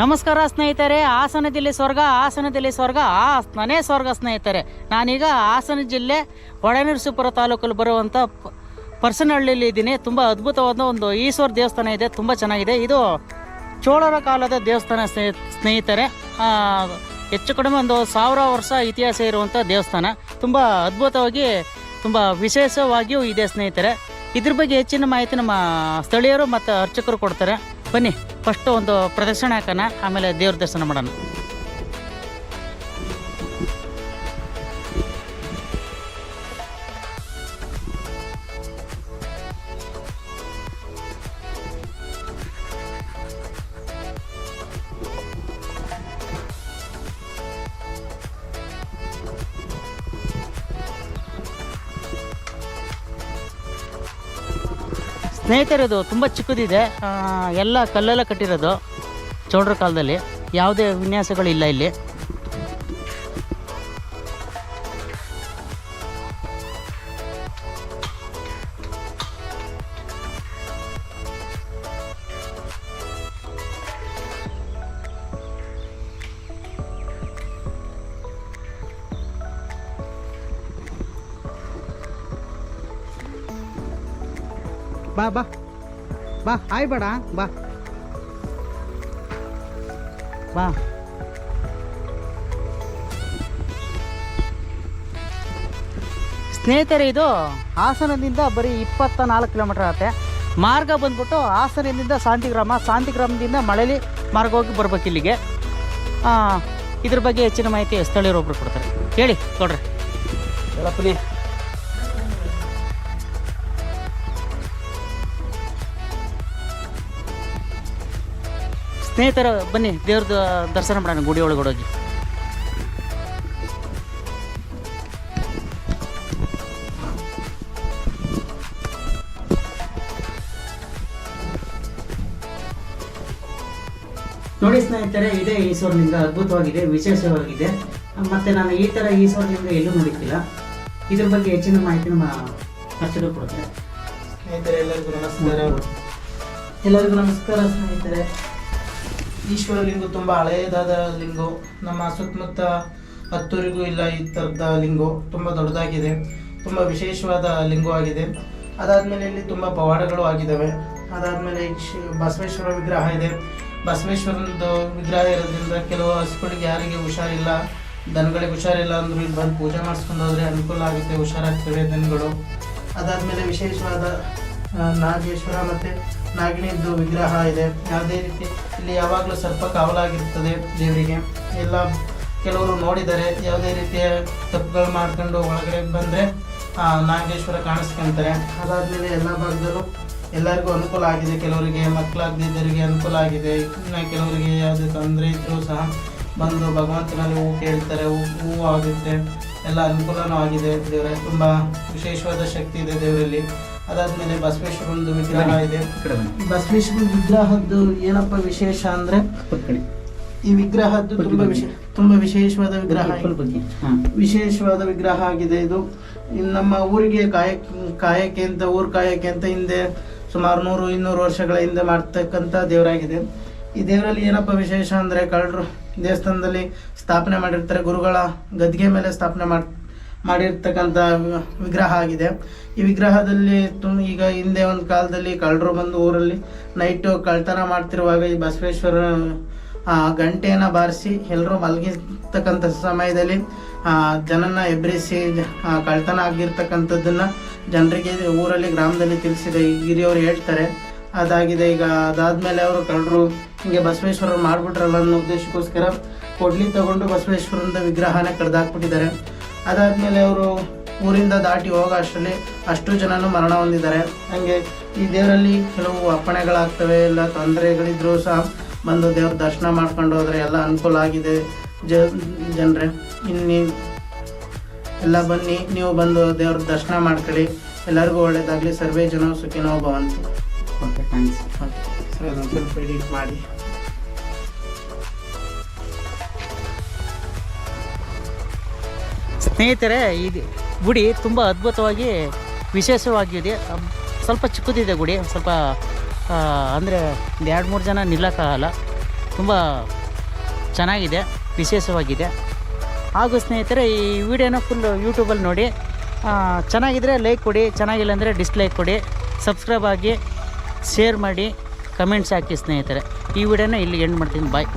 ನಮಸ್ಕಾರ ಸ್ನೇಹಿತರೆ, ಹಾಸನದಲ್ಲಿ ಸ್ವರ್ಗ ಹಾಸನದಲ್ಲಿ ಸ್ವರ್ಗ ಹಾಸನನೇ ಸ್ವರ್ಗ ಸ್ನೇಹಿತರೆ. ನಾನೀಗ ಹಾಸನ ಜಿಲ್ಲೆ ಒಳನರಸೀಪುರ ತಾಲೂಕಲ್ಲಿ ಬರುವಂಥ ಪರ್ಸನಹಳ್ಳಿಯಲ್ಲಿ ಇದ್ದೀನಿ. ತುಂಬ ಅದ್ಭುತವಾದ ಒಂದು ಈಶ್ವರ ದೇವಸ್ಥಾನ ಇದೆ, ತುಂಬ ಚೆನ್ನಾಗಿದೆ. ಇದು ಚೋಳರ ಕಾಲದ ದೇವಸ್ಥಾನ ಸ್ನೇಹಿ- ಸ್ನೇಹಿತರೆ. ಹೆಚ್ಚು ಕಡಿಮೆ ಒಂದು ಸಾವಿರ ವರ್ಷ ಇತಿಹಾಸ ಇರುವಂಥ ದೇವಸ್ಥಾನ. ತುಂಬ ಅದ್ಭುತವಾಗಿ, ತುಂಬ ವಿಶೇಷವಾಗಿಯೂ ಇದೆ ಸ್ನೇಹಿತರೆ. ಇದ್ರ ಬಗ್ಗೆ ಹೆಚ್ಚಿನ ಮಾಹಿತಿ ನಮ್ಮ ಸ್ಥಳೀಯರು ಮತ್ತು ಅರ್ಚಕರು ಕೊಡ್ತಾರೆ. ಬನ್ನಿ. ಫಸ್ಟ್ ಒಂದು ಪ್ರದರ್ಶನ ಹಾಕೋಣ ಆಮೇಲೆ ದೇವ್ರ ದರ್ಶನ ಮಾಡೋಣ. ಸ್ನೇಹಿತರೆ ಇದು ತುಂಬ ಚಿಕ್ಕದಿದೆ. ಎಲ್ಲ ಕಲ್ಲೆಲ್ಲ ಕಟ್ಟಿರೋದು ಚೌಡ್ರ ಕಾಲದಲ್ಲಿ. ಯಾವುದೇ ವಿನ್ಯಾಸಗಳಿಲ್ಲ ಇಲ್ಲಿ. ಬಾ ಬಾ. ಬಾ ಹಾಯ್ ಬೇಡ ಬಾ. ಬಾ. ಸ್ನೇಹಿತರೆ, ಇದು ಹಾಸನದಿಂದ ಬರೀ ಇಪ್ಪತ್ತ ನಾಲ್ಕು ಕಿಲೋಮೀಟರ್ ಆಗುತ್ತೆ. ಮಾರ್ಗ ಬಂದ್ಬಿಟ್ಟು ಹಾಸನದಿಂದ ಶಾಂತಿಗ್ರಾಮ ಶಾಂತಿಗ್ರಾಮದಿಂದ ಮಳಲಿ ಮಾರ್ಗ ಹೋಗಿ ಬರ್ಬೇಕು ಇಲ್ಲಿಗೆ. ಇದ್ರ ಬಗ್ಗೆ ಹೆಚ್ಚಿನ ಮಾಹಿತಿ ಸ್ಥಳೀಯರು ಒಬ್ರು ಕೊಡ್ತಾರೆ. ಹೇಳಿ ಕೊಡ್ರಿ ಹೇಳಪ್ಪನಿ ಸ್ನೇಹಿತರ ಬನ್ನಿ ದೇವ್ರದ್ದು ದರ್ಶನ ಮಾಡೋಣ ಗುಡಿ ಒಳಗಡೆ ಹೋಗಿ ನೋಡಿ ಸ್ನೇಹಿತರೆ ಇದೇ ಈಶ್ವರಲಿಂಗ ಅದ್ಭುತವಾಗಿದೆ ವಿಶೇಷವಾಗಿದೆ. ಮತ್ತೆ ನಾನು ಈ ತರ ಈಶ್ವರಲಿಂಗ ಎಲ್ಲೂ ನೋಡಿಕ್ಕಿಲ್ಲ. ಇದ್ರ ಬಗ್ಗೆ ಹೆಚ್ಚಿನ ಮಾಹಿತಿ ನಮ್ಮ ಅರ್ಚಕರು ಕೊಡ್ತಾರೆ. ಸ್ನೇಹಿತರೆ ಎಲ್ಲರಿಗೂ ನಮಸ್ಕಾರ. ಎಲ್ಲರಿಗೂ ನಮಸ್ಕಾರ ಸ್ನೇಹಿತರೆ. ಈಶ್ವರ ಲಿಂಗು ತುಂಬ ಹಳೆಯದಾದ ಲಿಂಗು, ನಮ್ಮ ಸುತ್ತಮುತ್ತ ಹತ್ತೂರಿಗೂ ಇಲ್ಲ ಈ ಥರದ ಲಿಂಗು, ತುಂಬ ದೊಡ್ಡದಾಗಿದೆ, ತುಂಬ ವಿಶೇಷವಾದ ಲಿಂಗು ಆಗಿದೆ. ಅದಾದಮೇಲೆ ಇಲ್ಲಿ ತುಂಬ ಪವಾಡಗಳು ಆಗಿದ್ದಾವೆ ಅದಾದಮೇಲೆ ಬಸವೇಶ್ವರ ವಿಗ್ರಹ ಇದೆ. ಬಸವೇಶ್ವರನದು ವಿಗ್ರಹ ಇರೋದ್ರಿಂದ ಕೆಲವು ಹಸುಗಳಿಗೆ ಯಾರಿಗೆ ಹುಷಾರಿಲ್ಲ, ದನಗಳಿಗೆ ಹುಷಾರಿಲ್ಲ ಅಂದ್ರೆ ಇಲ್ಲಿ ಬಂದು ಪೂಜೆ ಮಾಡಿಸ್ಕೊಂಡು ಹೋದ್ರೆ ಅನುಕೂಲ ಆಗುತ್ತೆ, ಹುಷಾರಾಗ್ತವೆ ದನಗಳು. ಅದಾದಮೇಲೆ ವಿಶೇಷವಾದ ನಾಗೇಶ್ವರ ಮತ್ತು ನಾಗಿಣಿದ್ದು ವಿಗ್ರಹ ಇದೆ. ಯಾವುದೇ ರೀತಿ ಇಲ್ಲಿ ಯಾವಾಗಲೂ ಸರ್ಪ ಕಾವಲಾಗಿರ್ತದೆ ದೇವರಿಗೆ. ಎಲ್ಲ ಕೆಲವರು ನೋಡಿದರೆ ಯಾವುದೇ ರೀತಿಯ ತಪ್ಪುಗಳು ಮಾಡ್ಕೊಂಡು ಒಳಗಡೆ ಬಂದರೆ ನಾಗೇಶ್ವರ ಕಾಣಿಸ್ಕೊಂತಾರೆ. ಅದಾದಮೇಲೆ ಎಲ್ಲ ಭಾಗದಲ್ಲೂ ಎಲ್ಲರಿಗೂ ಅನುಕೂಲ ಆಗಿದೆ. ಕೆಲವರಿಗೆ ಮಕ್ಕಳಾಗದಿದ್ದರಿಗೆ ಅನುಕೂಲ ಆಗಿದೆ. ಇನ್ನು ಕೆಲವರಿಗೆ ಯಾವುದೇ ತೊಂದರೆ ಇದ್ದರೂ ಸಹ ಬಂದು ಭಗವಂತನಲ್ಲಿ ಹೂ ಕೇಳ್ತಾರೆ. ಹೂ ಹೂವು ಆಗುತ್ತೆ ಎಲ್ಲ ಅನುಕೂಲನೂ ಆಗಿದೆ. ದೇವರೇ, ತುಂಬ ವಿಶೇಷವಾದ ಶಕ್ತಿ ಇದೆ ದೇವರಲ್ಲಿ. ಅದಾದ್ಮೇಲೆ ಬಸವೇಶ್ವರನದು ವಿಗ್ರಹ ಇದೆ. ಬಸವೇಶ್ವರ ವಿಗ್ರಹದ್ದು ಏನಪ್ಪ ವಿಶೇಷ ಅಂದ್ರೆ ಈ ವಿಗ್ರಹದ್ದು ತುಂಬಾ ವಿಶೇಷ ತುಂಬಾ ವಿಶೇಷವಾದ ವಿಗ್ರಹ. ವಿಶೇಷವಾದ ವಿಗ್ರಹ ಆಗಿದೆ ಇದು. ನಮ್ಮ ಊರಿಗೆ ಕಾಯ ಕಾಯಕ್ಕೆ ಅಂತ ಊರ್ ಕಾಯಕ್ಕೆ ಅಂತ ಹಿಂದೆ ಸುಮಾರು ನೂರು ಇನ್ನೂರು ವರ್ಷಗಳ ಹಿಂದೆ ಮಾಡ್ತಕ್ಕಂತ ದೇವರಾಗಿದೆ. ಈ ದೇವರಲ್ಲಿ ಏನಪ್ಪ ವಿಶೇಷ ಅಂದ್ರೆ ಕಳ್ಳರು ದೇವಸ್ಥಾನದಲ್ಲಿ ಸ್ಥಾಪನೆ ಮಾಡಿರ್ತಾರೆ. ಗುರುಗಳ ಗದ್ಗೆ ಮೇಲೆ ಸ್ಥಾಪನೆ ಮಾಡಿ ಮಾಡಿರ್ತಕ್ಕಂಥ ವಿಗ್ರಹ ಆಗಿದೆ. ಈ ವಿಗ್ರಹದಲ್ಲಿ ತುಂಬ ಈಗ ಹಿಂದೆ ಒಂದು ಕಾಲದಲ್ಲಿ ಕಳ್ಳರು ಬಂದು ಊರಲ್ಲಿ ನೈಟು ಕಳ್ತನ ಮಾಡ್ತಿರುವಾಗ ಈ ಬಸವೇಶ್ವರ ಗಂಟೆಯನ್ನು ಬಾರಿಸಿ ಎಲ್ಲರೂ ಮಲಗಿರ್ತಕ್ಕಂಥ ಸಮಯದಲ್ಲಿ ಎಬ್ಬರಿಸಿ ಆ, ಕಳ್ತನ ಆಗಿರ್ತಕ್ಕಂಥದ್ದನ್ನು ಜನರಿಗೆ ಊರಲ್ಲಿ ಗ್ರಾಮದಲ್ಲಿ ತಿಳಿಸಿದೆ. ಹಿರಿಯವರು ಹೇಳ್ತಾರೆ. ಅದಾಗಿದೆ ಈಗ. ಅದಾದಮೇಲೆ ಅವರು ಕಳ್ಳರು ಹಿಂಗೆ ಬಸವೇಶ್ವರ ಮಾಡಿಬಿಟ್ರಲ್ಲ ಅನ್ನೋ ಉದ್ದೇಶಕ್ಕೋಸ್ಕರ ಕೊಡ್ಲಿ ತಗೊಂಡು ಬಸವೇಶ್ವರನ ವಿಗ್ರಹನ ಕಡ್ದಾಕ್ಬಿಟ್ಟಿದ್ದಾರೆ. ಅದಾದ್ಮೇಲೆ ಅವರು ಊರಿಂದ ದಾಟಿ ಹೋಗೋ ಅಷ್ಟರಲ್ಲಿ ಅಷ್ಟು ಜನನು ಮರಣ ಹೊಂದಿದ್ದಾರೆ. ಹಂಗೆ ಈ ದೇವರಲ್ಲಿ ಕೆಲವು ಅಪ್ಪಣೆಗಳಾಗ್ತವೆ ಎಲ್ಲ ತೊಂದರೆಗಳಿದ್ರೂ ಸಹ ಬಂದು ದೇವ್ರ ದರ್ಶನ ಮಾಡ್ಕೊಂಡು ಹೋದರೆ ಎಲ್ಲ ಅನುಕೂಲ ಆಗಿದೆ. ಜ ಜನರೇ ಇನ್ನಿ ಎಲ್ಲ ಬನ್ನಿ ನೀವು ಬಂದು ದೇವ್ರ ದರ್ಶನ ಮಾಡ್ಕೊಳ್ಳಿ. ಎಲ್ಲರಿಗೂ ಒಳ್ಳೆಯದಾಗಲಿ ಸರ್ವೇ ಜನ ಸುಖಿನೋ ಭವಂತು. ಓಕೆ ಥ್ಯಾಂಕ್ಸ್ ಸರ್ ಅದೊಂದು ಸ್ವಲ್ಪ ಎಡಿಟ್ ಮಾಡಿ. ಸ್ನೇಹಿತರೆ ಇದು ಗುಡಿ ತುಂಬ ಅದ್ಭುತವಾಗಿ ವಿಶೇಷವಾಗಿದೆ ಸ್ವಲ್ಪ ಚಿಕ್ಕದಿದೆ ಗುಡಿ, ಸ್ವಲ್ಪ ಅಂದರೆ ಒಂದು ಎರಡು ಮೂರು ಜನ ನಿಲ್ಲಕ್ಕಾಗಲ್ಲ ತುಂಬ ಚೆನ್ನಾಗಿದೆ, ವಿಶೇಷವಾಗಿದೆ. ಹಾಗೂ ಸ್ನೇಹಿತರೆ, ಈ ವಿಡಿಯೋನ ಫುಲ್ ಯೂಟ್ಯೂಬಲ್ಲಿ ನೋಡಿ ಚೆನ್ನಾಗಿದ್ದರೆ ಲೈಕ್ ಕೊಡಿ, ಚೆನ್ನಾಗಿಲ್ಲ ಅಂದರೆ ಡಿಸ್ಲೈಕ್ ಕೊಡಿ ಸಬ್ಸ್ಕ್ರೈಬ್ ಆಗಿ ಶೇರ್ ಮಾಡಿ ಕಮೆಂಟ್ಸ್ ಹಾಕಿ ಸ್ನೇಹಿತರೆ. ಈ ವಿಡಿಯೋನ ಇಲ್ಲಿ ಎಂಡ್ ಮಾಡ್ತೀನಿ. ಬಾಯ್